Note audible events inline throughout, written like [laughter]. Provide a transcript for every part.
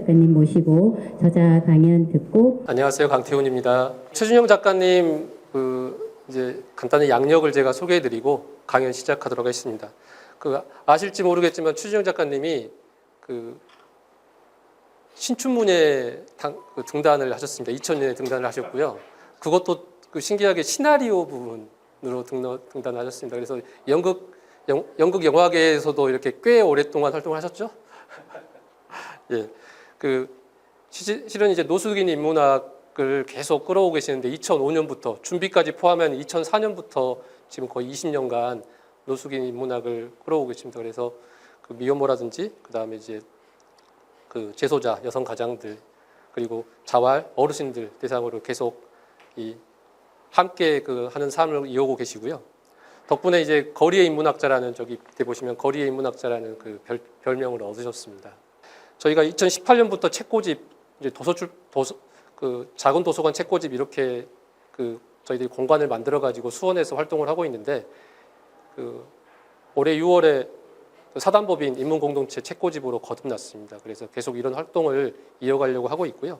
작가님 모시고 저자 강연 듣고 안녕하세요. 강태훈입니다. 최준영 작가님 그 이제 간단히 양력을 제가 소개해드리고 강연 시작하도록 하겠습니다. 그 아실지 모르겠지만 최준영 작가님이 그 신춘문예 당, 그 등단을 하셨습니다. 2000년에 등단을 하셨고요. 그것도 그 신기하게 시나리오 부분으로 등단, 등단하셨습니다. 그래서 연극 영, 연극 영화계에서도 이렇게 꽤 오랫동안 활동을 하셨죠. [laughs] 예, 그 시- 실은 이제 노숙인 인문학을 계속 끌어오고 계시는데 2005년부터 준비까지 포함하면 2004년부터 지금 거의 20년간 노숙인 인문학을 끌어오고 계십니다. 그래서 그 미혼모라든지 그 다음에 이제 그 재소자 여성 가장들 그리고 자활 어르신들 대상으로 계속 이 함께 그 하는 삶을 이어오고 계시고요. 덕분에 이제 거리의 인문학자라는 저기 밑에 보시면 거리의 인문학자라는 그 별, 별명을 얻으셨습니다. 저희가 2018년부터 책고집 이제 도서출 도서 그 작은 도서관 책고집 이렇게 그 저희들이 공간을 만들어 가지고 수원에서 활동을 하고 있는데 그 올해 6월에 그 사단법인 인문공동체 책고집으로 거듭났습니다. 그래서 계속 이런 활동을 이어가려고 하고 있고요.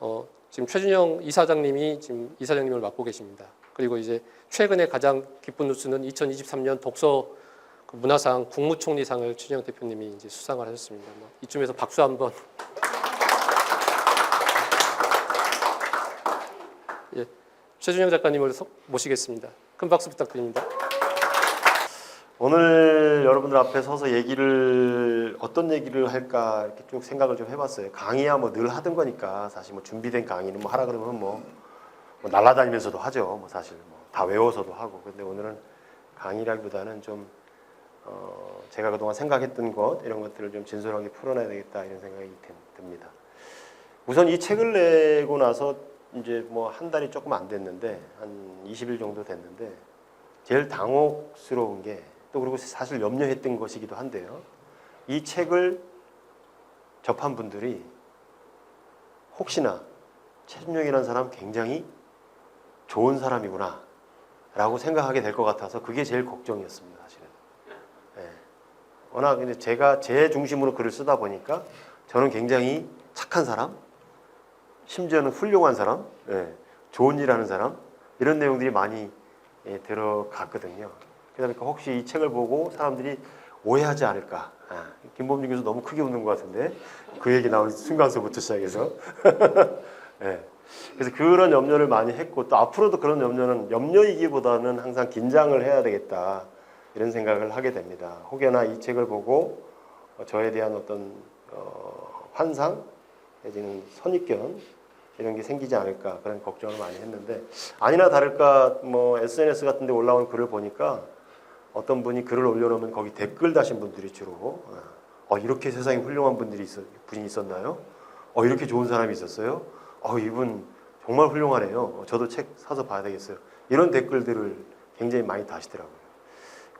어, 지금 최준영 이사장님이 지금 이사장님을 맡고 계십니다. 그리고 이제 최근에 가장 기쁜 뉴스는 2023년 독서 그 문화상 국무총리상을 최준영 대표님이 이제 수상을 하셨습니다. 뭐 이쯤에서 박수 한번. [laughs] 예, 최준영 작가님을 소- 모시겠습니다. 큰 박수 부탁드립니다. 오늘 여러분들 앞에 서서 얘기를 어떤 얘기를 할까 이렇게 쭉 생각을 좀 해봤어요. 강의야 뭐 늘 하던 거니까 사실 뭐 준비된 강의는 뭐 하라 그러면 뭐, 뭐 날아다니면서도 하죠. 뭐 사실 뭐 다 외워서도 하고. 근데 오늘은 강의라기보다는 좀 어, 제가 그동안 생각했던 것 이런 것들을 좀 진솔하게 풀어내야 되겠다 이런 생각이 듭- 듭니다. 우선 이 책을 내고 나서 이제 뭐 한 달이 조금 안 됐는데 한 20일 정도 됐는데 제일 당혹스러운 게 또 그리고 사실 염려했던 것이기도 한데요. 이 책을 접한 분들이 혹시나 최준영이라는 사람 굉장히 좋은 사람이구나 라고 생각하게 될 것 같아서 그게 제일 걱정이었습니다 사실은 예. 워낙 근데 제가 제 중심으로 글을 쓰다 보니까 저는 굉장히 착한 사람 심지어는 훌륭한 사람 예. 좋은 일 하는 사람 이런 내용들이 많이 예, 들어갔거든요 그러다 보니까 혹시 이 책을 보고 사람들이 오해하지 않을까. 아, 김범준 교수 너무 크게 웃는 것 같은데 그 얘기 나온 순간서부터 시작해서. [laughs] 예. 그래서 그런 염려를 많이 했고 또 앞으로도 그런 염려는 염려이기보다는 항상 긴장을 해야 되겠다 이런 생각을 하게 됩니다. 혹여나 이 책을 보고 어, 저에 대한 어떤 어, 환상 내지는 선입견 이런 게 생기지 않을까 그런 걱정을 많이 했는데 아니나 다를까 뭐 SNS 같은 데 올라온 글을 보니까 어떤 분이 글을 올려놓으면 거기 댓글 다신 분들이 주로 어, 이렇게 세상에 훌륭한 분들이 있었, 분이 있었나요? 어, 이렇게 좋은 사람이 있었어요? 어, 이분 정말 훌륭하네요. 어, 저도 책 사서 봐야 되겠어요. 이런 댓글들을 굉장히 많이 다시더라고요.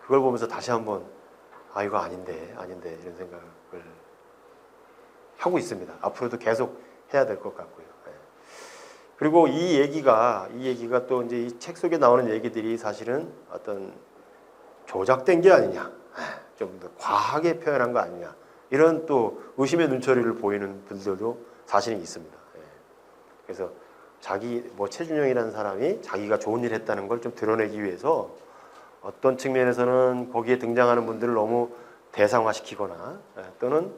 그걸 보면서 다시 한번 아 이거 아닌데 아닌데 이런 생각을 하고 있습니다. 앞으로도 계속 해야 될 것 같고요. 예. 그리고 이 얘기가 이 얘기가 또 이제 이 책 속에 나오는 얘기들이 사실은 어떤 조작된 게 아니냐, 좀더 과하게 표현한 거 아니냐 이런 또 의심의 눈초리를 보이는 분들도 사실은 있습니다. 예. 그래서 자기 뭐 최준영이라는 사람이 자기가 좋은 일 했다는 걸 좀 드러내기 위해서 어떤 측면에서는 거기에 등장하는 분들을 너무 대상화시키거나 예, 또는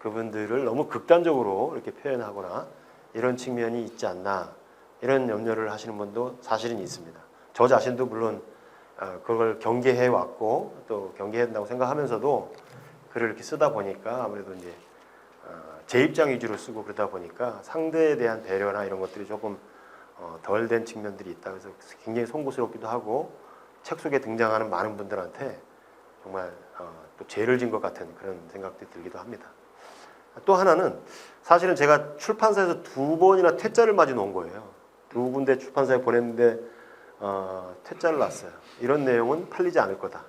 그분들을 너무 극단적으로 이렇게 표현하거나 이런 측면이 있지 않나 이런 염려를 하시는 분도 사실은 있습니다. 저 자신도 물론 어, 그걸 경계해 왔고 또 경계한다고 생각하면서도 글을 이렇게 쓰다 보니까 아무래도 이제 어, 제 입장 위주로 쓰고 그러다 보니까 상대에 대한 배려나 이런 것들이 조금 어, 덜된 측면들이 있다. 그래서 굉장히 송구스럽기도 하고 책 속에 등장하는 많은 분들한테 정말 어, 또 죄를 진 것 같은 그런 생각도 들기도 합니다. 또 하나는 사실은 제가 출판사에서 두 번이나 퇴짜를 맞이 놓은 거예요. 두 군데 출판사에 보냈는데 어, 퇴짜를 놨어요. 이런 내용은 팔리지 않을 거다.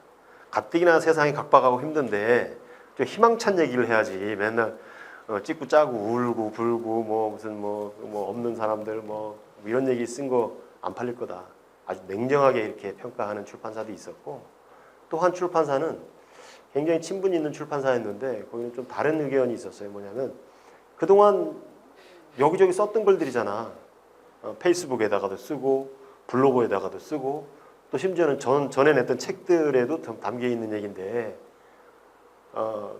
가뜩이나 세상이 각박하고 힘든데 좀 희망찬 얘기를 해야지. 맨날 어, 찍고 짜고 울고 불고 뭐 무슨 뭐, 뭐 없는 사람들 뭐 이런 얘기 쓴 거 안 팔릴 거다. 아주 냉정하게 이렇게 평가하는 출판사도 있었고 또 한 출판사는 굉장히 친분 있는 출판사였는데 거기는 좀 다른 의견이 있었어요. 뭐냐면 그동안 여기저기 썼던 글들이잖아. 어, 페이스북에다가도 쓰고 블로그에다가도 쓰고 또 심지어는 전 전에 냈던 책들에도 담- 담겨 있는 얘기인데 어,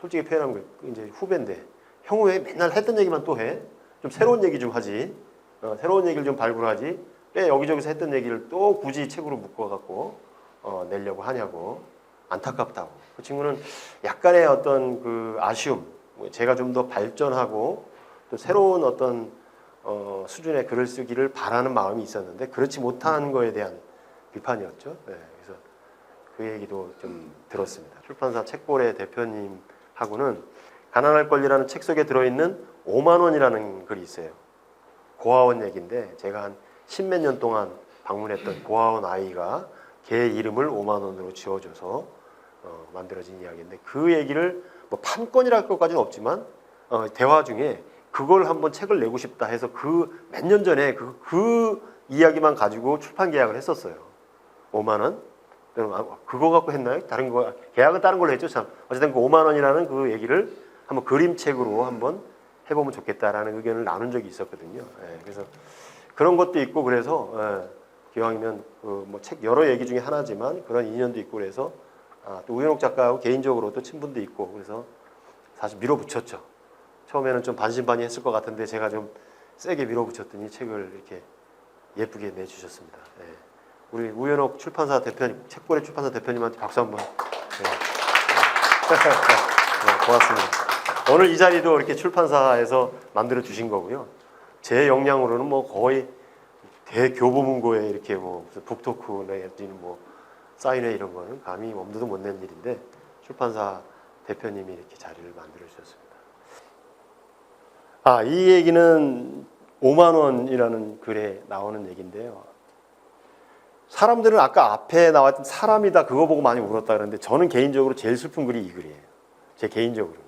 솔직히 표현하면 그 이제 후배인데 형우 왜 맨날 했던 얘기만 또 해? 좀 새로운 얘기 좀 하지. 어, 새로운 얘기를 좀 발굴하지. 왜 여기저기서 했던 얘기를 또 굳이 책으로 묶어갖고 어, 내려고 하냐고 안타깝다고. 그 친구는 약간의 어떤 그 아쉬움, 뭐 제가 좀 더 발전하고 또 새로운 어떤 어, 수준의 글을 쓰기를 바라는 마음이 있었는데 그렇지 못한 거에 대한 비판이었죠. 네, 그래서 그 얘기도 좀 들었습니다. 출판사 책볼의 대표님하고는 가난할 권리라는 책 속에 들어있는 5만 원이라는 글이 있어요. 고아원 얘기인데 제가 한 십몇 년 동안 방문했던 고아원 아이가 걔 이름을 5만 원으로 지어줘서 어, 만들어진 이야기인데 그 얘기를 뭐 판권이랄 것까지는 없지만 어, 대화 중에 그걸 한번 책을 내고 싶다 해서 그 몇 년 전에 그, 그 이야기만 가지고 출판 계약을 했었어요. 5만 원. 아, 그거 갖고 했나요? 다른 거 계약은 다른 걸로 했죠. 참 어쨌든 그 5만 원이라는 그 얘기를 한번 그림책으로 한번 해보면 좋겠다라는 의견을 나눈 적이 있었거든요. 예, 그래서 그런 것도 있고 그래서 예, 기왕이면 그 뭐 책 여러 얘기 중에 하나지만 그런 인연도 있고 그래서 아, 또 우연옥 작가하고 개인적으로 또 친분도 있고 그래서 사실 밀어붙였죠. 처음에는 좀 반신반의했을 것 같은데 제가 좀 세게 밀어붙였더니 책을 이렇게 예쁘게 내주셨습니다. 예. 우리 우연옥 출판사 대표님, 책고래 출판사 대표님한테 박수 한번. 네. 네, [laughs] 고맙습니다. 오늘 이 자리도 이렇게 출판사에서 만들어 주신 거고요. 제 역량으로는 뭐 거의 대교보문고에 이렇게 뭐 무슨 북토크 내지는 뭐 사인회 이런 거는 감히 엄두도 못 낸 일인데 출판사 대표님이 이렇게 자리를 만들어 주셨습니다. 아, 이 얘기는 5만 원이라는 글에 나오는 얘기인데요. 사람들은 아까 앞에 나왔던 사람이다 그거 보고 많이 울었다 그러는데 저는 개인적으로 제일 슬픈 글이 이 글이에요. 제 개인적으로는. 그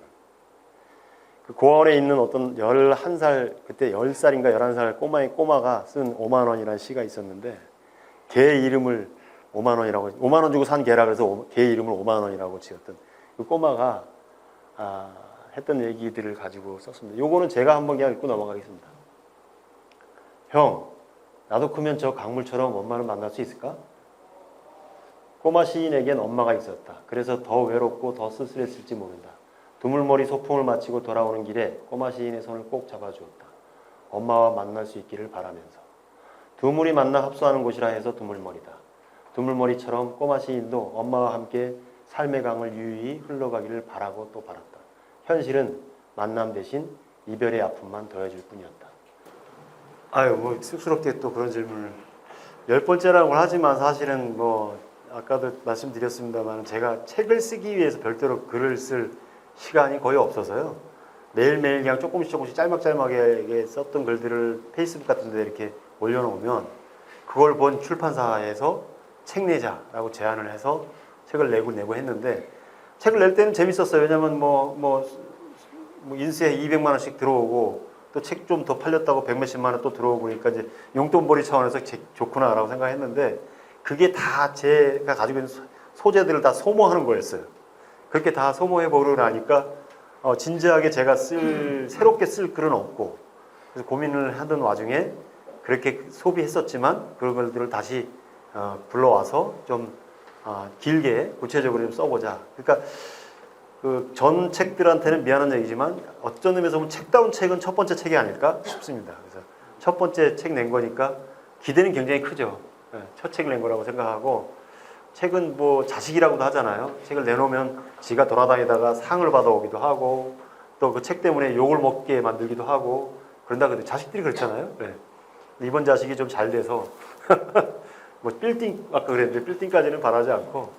고아원에 있는 어떤 11살, 그때 10살인가 11살 꼬마의 꼬마가 쓴 5만 원이라는 시가 있었는데 개 이름을 5만 원이라고 5만 원 주고 산 개라 그래서 오- 개 이름을 5만 원이라고 지었던 그 꼬마가 아, 했던 얘기들을 가지고 썼습니다. 요거는 제가 한번 그냥 읽고 넘어가겠습니다. 형, 나도 크면 저 강물처럼 엄마를 만날 수 있을까? 꼬마 시인에겐 엄마가 있었다. 그래서 더 외롭고 더 쓸쓸했을지 모른다. 두물머리 소풍을 마치고 돌아오는 길에 꼬마 시인의 손을 꼭 잡아주었다. 엄마와 만날 수 있기를 바라면서. 두물이 만나 합수하는 곳이라 해서 두물머리다. 두물머리처럼 꼬마 시인도 엄마와 함께 삶의 강을 유유히 흘러가기를 바라고 또 바랐다. 현실은 만남 대신 이별의 아픔만 더해줄 뿐이었다. 아유, 뭐 쑥스럽게 또 그런 질문을 열 번째라고 하지만 사실은 뭐 아까도 말씀드렸습니다만 제가 책을 쓰기 위해서 별도로 글을 쓸 시간이 거의 없어서요. 매일매일 그냥 조금씩 조금씩 짤막짤막하게 썼던 글들을 페이스북 같은 데 이렇게 올려놓으면 그걸 본 출판사에서 책 내자라고 제안을 해서 책을 내고 내고 했는데 책을 낼 때는 재밌었어요. 왜냐면 뭐, 뭐, 뭐 인쇄 200만 원씩 들어오고 또 책 좀 더 팔렸다고 100몇십만 원 또 들어오고 그러니까 이제 용돈벌이 차원에서 책 좋구나라고 생각했는데 그게 다 제가 가지고 있는 소- 소재들을 다 소모하는 거였어요. 그렇게 다 소모해 보고 나니까 어, 진지하게 제가 쓸 새롭게 쓸 글은 없고 그래서 고민을 하던 와중에 그렇게 소비했었지만 그런 것들을 다시 어, 불러와서 좀 아, 길게 구체적으로 좀 써보자. 그러니까 그 전 책들한테는 미안한 얘기지만 어떤 의미에서 보면 책다운 책은 첫 번째 책이 아닐까 싶습니다. 그래서 첫 번째 책 낸 거니까 기대는 굉장히 크죠. 예, 첫 책을 낸 거라고 생각하고 책은 뭐 자식이라고도 하잖아요. 책을 내놓으면 지가 돌아다니다가 상을 받아오기도 하고 또 그 책 때문에 욕을 먹게 만들기도 하고 그런다 그래도 자식들이 그렇잖아요. 예. 이번 자식이 좀 잘 돼서 [laughs] 뭐 빌딩 아까 그랬는데 빌딩까지는 바라지 않고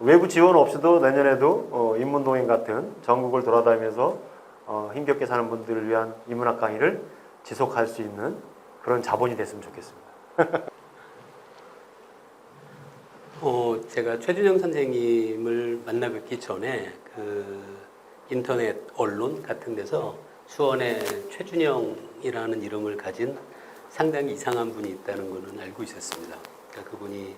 외부 지원 없이도 내년에도 어, 인문동인 같은 전국을 돌아다니면서 어, 힘겹게 사는 분들을 위한 인문학 강의를 지속할 수 있는 그런 자본이 됐으면 좋겠습니다. [laughs] 어, 제가 최준영 선생님을 만나 뵙기 전에 그 인터넷 언론 같은 데서 수원에 최준영이라는 이름을 가진 상당히 이상한 분이 있다는 거는 알고 있었습니다. 그러니까 그분이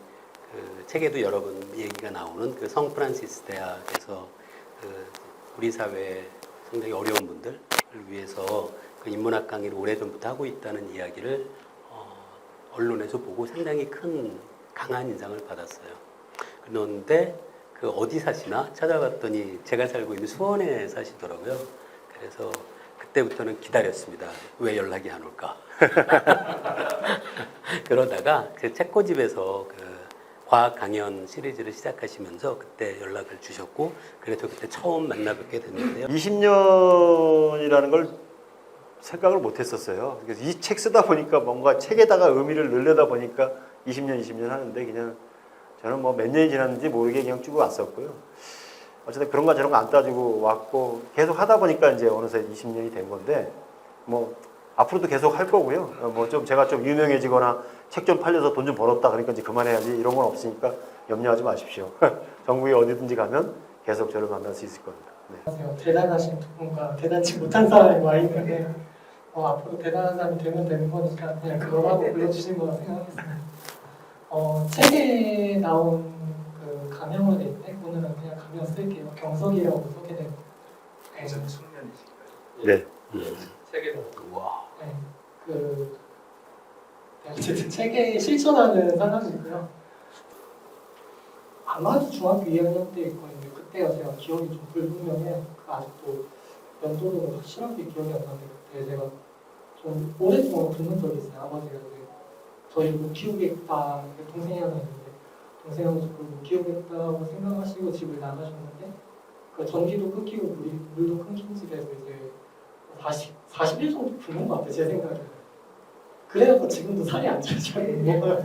그 책에도 여러 번 얘기가 나오는 그 성 프란시스 대학에서 그 우리 사회 상당히 어려운 분들을 위해서 그 인문학 강의를 오래전부터 하고 있다는 이야기를 어, 언론에서 보고 상당히 큰 강한 인상을 받았어요. 그런데 그 어디 사시나 찾아봤더니 제가 살고 있는 수원에 사시더라고요. 그래서 그때부터는 기다렸습니다. 왜 연락이 안 올까? [laughs] 그러다가 그 책고집에서 그 과학 강연 시리즈를 시작하시면서 그때 연락을 주셨고 그래서 그때 처음 만나 뵙게 됐는데요. 20년이라는 걸 생각을 못 했었어요. 그래서 이 책 쓰다 보니까 뭔가 책에다가 의미를 넣으려다 보니까 20년, 20년 하는데 그냥 저는 뭐 몇 년이 지났는지 모르게 그냥 쭉 왔었고요. 어쨌든 그런 거 저런 거 안 따지고 왔고 계속 하다 보니까 이제 어느새 20년이 된 건데 뭐 앞으로도 계속 할 거고요. 뭐 좀 제가 좀 유명해지거나 책 좀 팔려서 돈 좀 벌었다 그러니까 이제 그만해야지 이런 건 없으니까 염려하지 마십시오. [laughs] 전국에 어디든지 가면 계속 저를 만날 수 있을 겁니다. 네. 대단하신 두 분과 대단치 못한 사람이 와 있는데 어, 앞으로 대단한 사람이 되면 되는 거니까 그냥 그거라고 불러주신 거라 생각했습니다. 어, 책에 나온 그 가명을 낼때 오늘은 그냥 가명 쓸게요. 경석이라고 소개된 굉장히 숙련이실까요? 네. 세계로 와. 네, 그 네, 어쨌든 책에 실천하는 사람이고요. 아마도 중학교 2학년 때일 거인데 그때가 제가 기억이 좀 불분명해요. 그 아직도 연도는 확실하게 기억이 안 나는데 그때 제가 좀 오랫동안 듣는 적이 있어요. 아버지가 이제 저희 못 키우겠다 그 동생이 하나 있는데 동생하고 저를 못 키우겠다고 생각하시고 집을 나가셨는데 그 전기도 끊기고 물이, 물도 끊긴 집에서 이제 40, 40일 정도 굶은 것 같아요, 제 생각에. 그래서 지금도 살이 안 쪄요.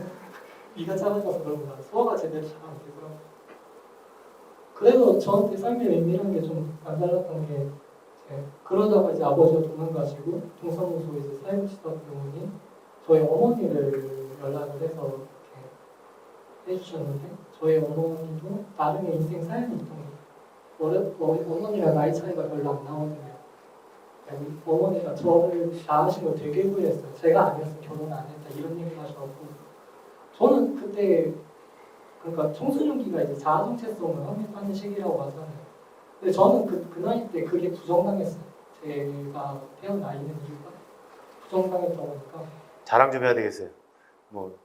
이가 작아져서 그런 거 소화가 제대로 잘안 되고요. 그래서 저한테 삶의 의미라는 게좀 남달랐던 게 이제 그러다가 이제 아버지가 도망가시고 동사무소 이제 사회복지사 병원이 저희 어머니를 연락을 해서 이렇게 해주셨는데 저희 어머니도 나름의 인생 사연이 있던 거예요. 어머니랑 나이 차이가 별로 안 나거든요. 우리 어머니가 저를 낳으신 걸 되게 후회했어요. 제가 아니었으면 결혼 안 했다 이런 얘기 하셔갖고 저는 그때 그러니까 청소년기가 이제 자아정체성을 확립하는 시기라고 하잖아요. 근데 저는 그, 그 나이 때 그게 부정당했어요. 제가 태어나 있는 이유가 부정당했다 보니까 자랑 좀 해야 되겠어요. 뭐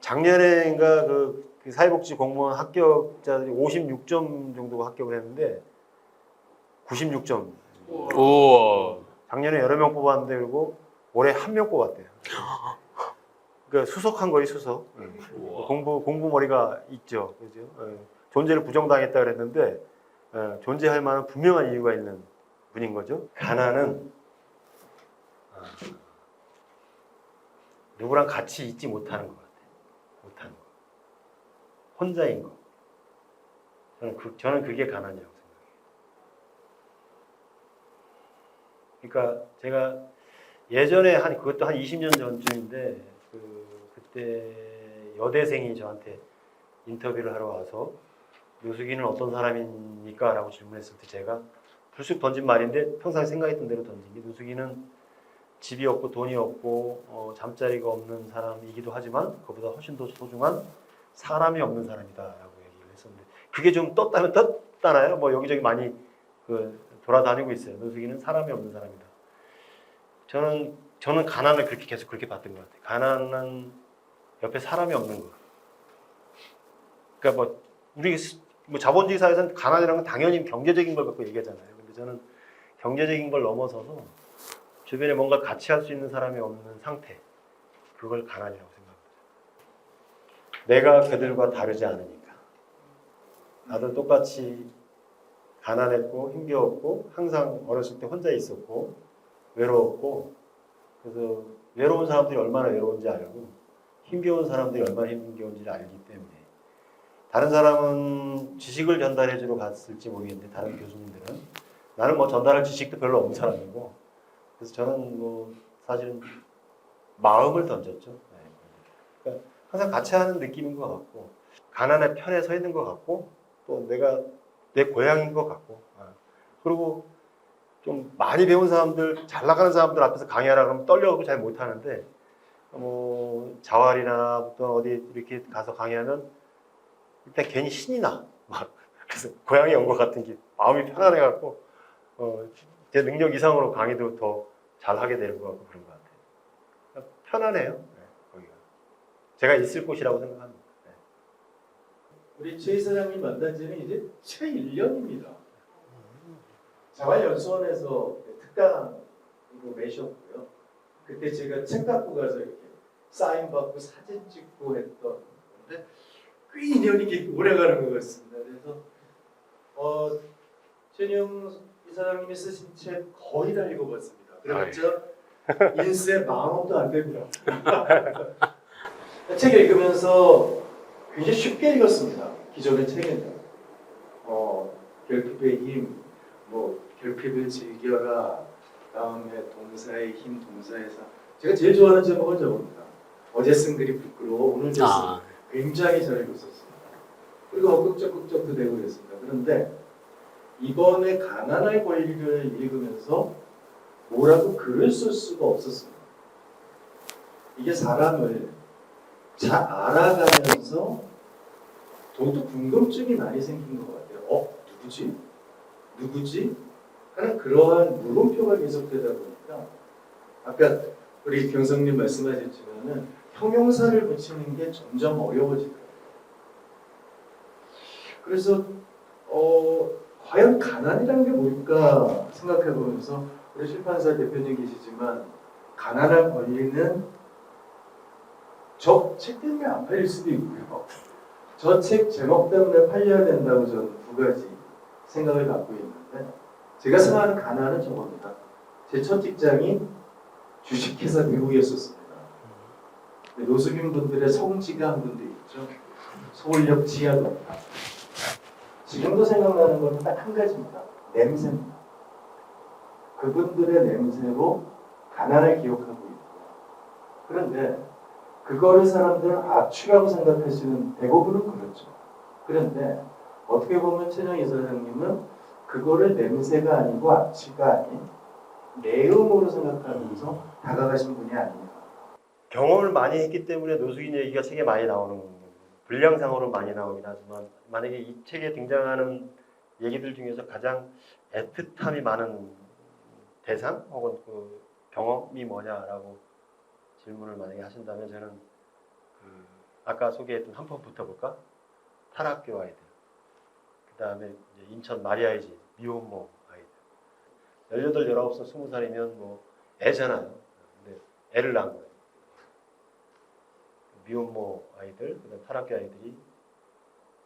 작년에인가 그, 그 사회복지 공무원 합격자들이 56점 정도가 합격을 했는데 96점. 우와 작년에 여러 명 뽑았는데 그리고 올해 한 명 뽑았대요. 그러니까 수석한 거예요, 수석. 공부 공부 머리가 있죠, 그죠? 예. 존재를 부정당했다 그랬는데 예, 존재할 만한 분명한 이유가 있는 분인 거죠. 가난은 아, 누구랑 같이 있지 못하는 것 같아요. 못하는 거. 혼자인 거. 저는 그 저는 그게 가난이라고 생각해요. 그러니까 제가 예전에 한 그것도 한 20년 전쯤인데 그 그때 여대생이 저한테 인터뷰를 하러 와서 묘수기는 어떤 사람입니까?라고 질문했을 때 제가 불쑥 던진 말인데 평상 생각했던 대로 던진 게 묘수기는 집이 없고 돈이 없고 어, 잠자리가 없는 사람이기도 하지만 그보다 훨씬 더 소중한 사람이 없는 사람이다라고 얘기를 했었는데 그게 좀 떴다면 떴잖아요. 뭐 여기저기 많이 그 돌아다니고 있어요. 묘수기는 사람이 없는 사람이다. 저는 저는 가난을 그렇게 계속 그렇게 봤던 것 같아요. 가난은 옆에 사람이 없는 거. 그러니까 뭐 우리 스- 뭐 자본주의 사회에서는 가난이라는 건 당연히 경제적인 걸 갖고 얘기하잖아요. 근데 저는 경제적인 걸 넘어서서 주변에 뭔가 같이 할 수 있는 사람이 없는 상태. 그걸 가난이라고 생각합니다. 내가 그들과 다르지 않으니까. 나도 똑같이 가난했고 힘겨웠고 항상 어렸을 때 혼자 있었고 외로웠고 그래서 외로운 사람들이 얼마나 외로운지 알고 힘겨운 사람들이 얼마나 힘겨운지를 알기 때문에 다른 사람은 지식을 전달해 주러 갔을지 모르겠는데 다른 교수님들은 나는 뭐 전달할 지식도 별로 없는 사람이고 그래서 저는 뭐 사실은 마음을 던졌죠. 네. 그러니까 항상 같이 하는 느낌인 것 같고 가난의 편에 서 있는 것 같고 또 내가 내 고향인 것 같고 아. 그리고 좀 많이 배운 사람들 잘 나가는 사람들 앞에서 강의하라 그러면 떨려고 잘 못하는데 뭐 자활이나 또 어디 이렇게 가서 강의하면 일단 괜히 신이 나. [laughs] 막 그래서 고향에 온 것 같은 게 마음이 편안해갖고 어, 제 능력 이상으로 강의도 더 잘하게 되는 것 같고 그런 것 같아요. 그러니까 편안해요. 네, 거기가. 제가 있을 곳이라고 생각합니다. 네. 우리 최 이사장님 만난 지는 이제 채 1년입니다. 자활연수원에서 특강으로 매셨고요. 그때 제가 책 갖고 가서 이렇게 사인 받고 사진 찍고 했던 건데 꽤 인연이 기- 오래 가는 것 같습니다. 그래서 어, 최영 이사장님이 쓰신 책 거의 다 읽어봤습니다. 그렇죠? [laughs] 인쇄 만 원도 안 됩니다. [laughs] 책 읽으면서 굉장히 쉽게 읽었습니다. 기존의 책에는 어, 결핍의 힘, 뭐 결핍을 즐겨라, 다음에 동사의 힘, 동사의 사. 제가 제일 좋아하는 제목은 저겁니다. 어제 쓴 글이 부끄러워, 오늘 쓴 아, 굉장히 잘 읽었었습니다. 그리고 엇극적극적도 되고 그랬습니다. 그런데 이번에 가난할 권리를 읽으면서 뭐라고 글을 쓸 수가 없었습니다. 이게 사람을 잘 알아가면서 더욱더 궁금증이 많이 생긴 것 같아요. 어? 누구지? 누구지? 하는 그러한 물음표가 계속되다 보니까 아까 우리 경성님 말씀하셨지만은 형용사를 붙이는 게 점점 어려워질 거예요. 그래서 어, 과연 가난이라는 게 뭘까 생각해 보면서 출판사 대표님 계시지만 가난한 권리는 저책 때문에 안 팔릴 수도 있고요. 저 책 제목 때문에 팔려야 된다고 저는 두 가지 생각을 갖고 있는데 제가 생각하는 가난은 저겁니다. 제 첫 직장이 주식회사 미국이었었습니다. 노숙인 분들의 성지가 한 군데 있죠. 서울역 지하동가. 지금도 생각나는 건 딱 한 가지입니다. 냄새입니다. 그분들의 냄새로 가난을 기억하고 있고 그런데 그거를 사람들은 악취라고 생각하시는 대부분은 그렇죠. 그런데 어떻게 보면 최정 이사장님은 그거를 냄새가 아니고 악취가 아닌 내음으로 생각하면서 다가가신 분이 아닙니다. 경험을 많이 했기 때문에 노숙인 얘기가 책에 많이 나오는. 분량상으로 많이 나오긴 하지만 만약에 이 책에 등장하는 얘기들 중에서 가장 애틋함이 많은 대상 혹은 그 경험이 뭐냐라고 질문을 만약에 하신다면 저는 그 아까 소개했던 한 번 붙어볼까? 탈학교 아이들. 그 다음에 인천 마리아이지 미혼모 아이들. 18, 19살, 20살이면 뭐 애잖아요 근데 애를 낳은 거예요. 미혼모 아이들, 그다음 탈학교 아이들이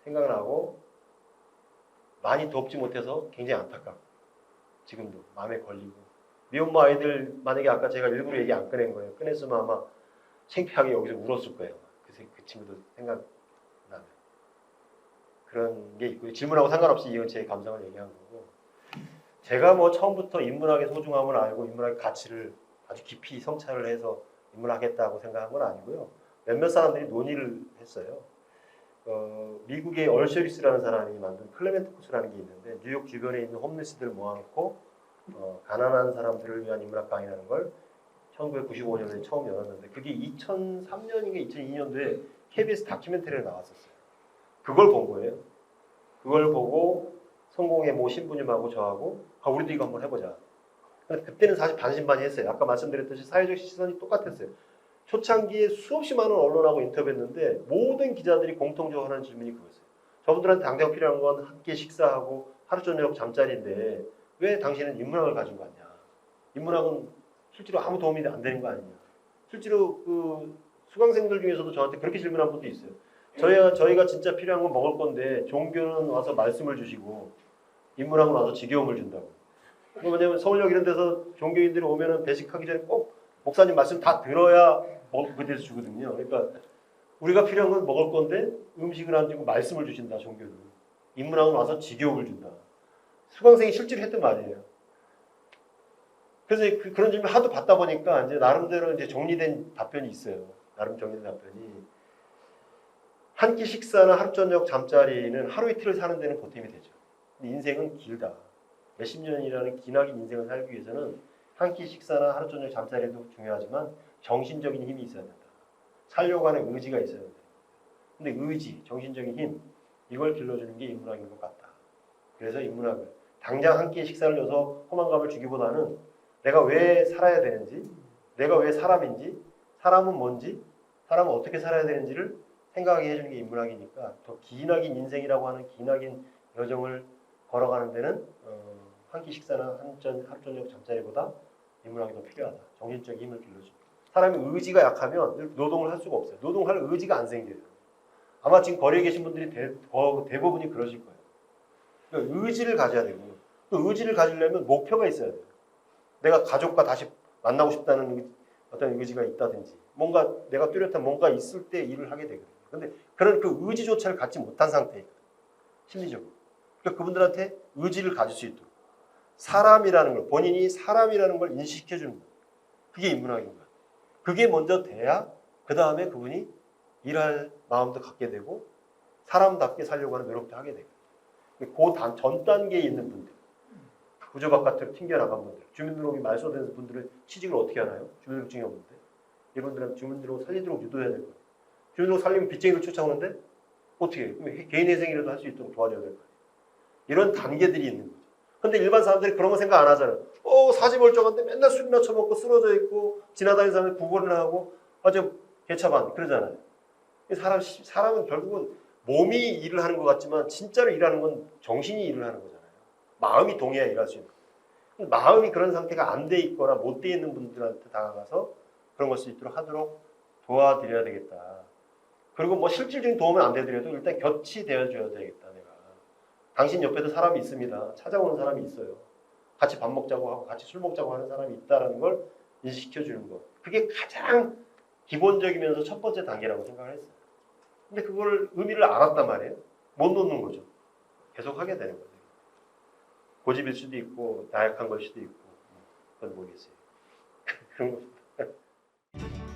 생각나고 많이 돕지 못해서 굉장히 안타깝고 지금도 마음에 걸리고 미혼모 아이들 만약에 아까 제가 일부러 얘기 안 꺼낸 거예요. 꺼냈으면 아마 창피하게 여기서 울었을 거예요. 그, 생- 그 친구도 생각나면 그런 게 있고요. 질문하고 상관없이 이건 제 감상을 얘기한 거고 제가 뭐 처음부터 인문학의 소중함을 알고 인문학의 가치를 아주 깊이 성찰을 해서 인문하겠다고 생각한 건 아니고요. 몇몇 사람들이 논의를 했어요. 어, 미국의 얼셔리스라는 사람이 만든 클레멘트 코스라는 게 있는데 뉴욕 주변에 있는 홈리스들을 모아놓고 어, 가난한 사람들을 위한 인문학 강의라는 걸 1995년에 처음 열었는데 그게 2003년인가 2002년도에 KBS 다큐멘터리에 나왔었어요. 그걸 본 거예요. 그걸 보고 성공의 모 신부님하고 저하고 아, 우리도 이거 한번 해보자. 그때는 사실 반신반의했어요. 아까 말씀드렸듯이 사회적 시선이 똑같았어요. 초창기에 수없이 많은 언론하고 인터뷰했는데 모든 기자들이 공통적으로 하는 질문이 그거였어요. 저분들한테 당장 필요한 건한끼 식사하고 하루 저녁 잠자리인데 왜 당신은 인문학을 가지고 왔냐? 인문학은 실제로 아무 도움이 안 되는 거 아니냐? 실제로 그 수강생들 중에서도 저한테 그렇게 질문한 분도 있어요. 저희가 저희가 진짜 필요한 건 먹을 건데 종교는 와서 말씀을 주시고 인문학은 와서 지겨움을 준다고. 그 뭐냐면 서울역 이런 데서 종교인들이 오면은 배식하기 전에 꼭 목사님 말씀 다 들어야 먹 그대로 주거든요. 그러니까 우리가 필요한 건 먹을 건데 음식을 안 주고 말씀을 주신다 종교는. 인문학은 와서 지겨움을 준다. 수강생이 실제로 했던 말이에요. 그래서 그, 런 질문 하도 받다 보니까 이제 나름대로 이제 정리된 답변이 있어요. 나름 정리된 답변이 한 끼 식사나 하루 저녁 잠자리는 하루 이틀을 사는 데는 보탬이 되죠. 인생은 길다. 몇십 년이라는 기나긴 인생을 살기 위해서는 한 끼 식사나 하루 저녁 잠자리도 중요하지만 정신적인 힘이 있어야 된다. 살려고 하는 의지가 있어야 된다. 근데 의지, 정신적인 힘 이걸 길러주는 게 인문학인 것 같다. 그래서 인문학을 당장 한 끼 식사를 줘서 포만감을 주기보다는 내가 왜 살아야 되는지, 내가 왜 사람인지, 사람은 뭔지, 사람은 어떻게 살아야 되는지를 생각하게 해주는 게 인문학이니까 더 기나긴 인생이라고 하는 기나긴 여정을 걸어가는 데는 어, 한끼 식사나 한 전, 하루 저녁 잠자리보다 인문학이 더 필요하다. 정신적 힘을 길러줍니다. 사람이 의지가 약하면 노동을 할 수가 없어요. 노동할 의지가 안 생겨요. 아마 지금 거리에 계신 분들이 대, 거- 대부분이 그러실 거예요. 그러니까 의지를 가져야 되고 또 의지를 가지려면 목표가 있어야 돼요. 내가 가족과 다시 만나고 싶다는 의- 어떤 의지가 있다든지 뭔가 내가 뚜렷한 뭔가 있을 때 일을 하게 되거든요. 근데 그런 그 의지조차를 갖지 못한 상태예요. 심리적으로. 그러니까 그분들한테 의지를 가질 수 있도록 사람이라는 걸 본인이 사람이라는 걸 인식해 주는 거예요. 그게 인문학인 거예요. 그게 먼저 돼야 그 다음에 그분이 일할 마음도 갖게 되고 사람답게 살려고 하는 노력도 하게 되고 그전 단계에 있는 분들 구조 바깥으로 튕겨나간 분들 주민등록이 말소된 분들은 취직을 어떻게 하나요? 주민등록증이 없는데 이분들은 주민등록 살리도록 유도해야 될 거예요. 주민등록 살리면 빚쟁이를 쫓아오는데 어떻게 해요? 그럼 개인 회생이라도 할 수 있도록 도와줘야 될 거예요. 이런 단계들이 있는 거죠. 근데 일반 사람들이 그런 거 생각 안 하잖아요. 어, 사지 멀쩡한데 맨날 술이나 처먹고 쓰러져 있고 지나다니는 사람이 구걸을 하고 아주 개차반 그러잖아요. 사람, 사람은 결국은 몸이 일을 하는 것 같지만 진짜로 일하는 건 정신이 일을 하는 거잖아요. 마음이 동해야 일할 수 있는 거예요. 마음이 그런 상태가 안 돼 있거나 못 돼 있는 분들한테 다가가서 그런 걸 수 있도록 하도록 도와드려야 되겠다. 그리고 뭐 실질적인 도움은 안 되더라도 일단 곁이 되어줘야 되겠다, 내가. 당신 옆에도 사람이 있습니다. 찾아오는 사람이 있어요. 같이 밥 먹자고 하고 같이 술 먹자고 하는 사람이 있다라는 걸 인식시켜 주는 것. 그게 가장 기본적이면서 첫 번째 단계라고 생각을 했어요. 근데 그걸 의미를 알았단 말이에요. 못 놓는 거죠. 계속 하게 되는 거죠. 고집일 수도 있고 나약한 걸 수도 있고 그건 모르겠어요. [laughs] 그런 겁니다.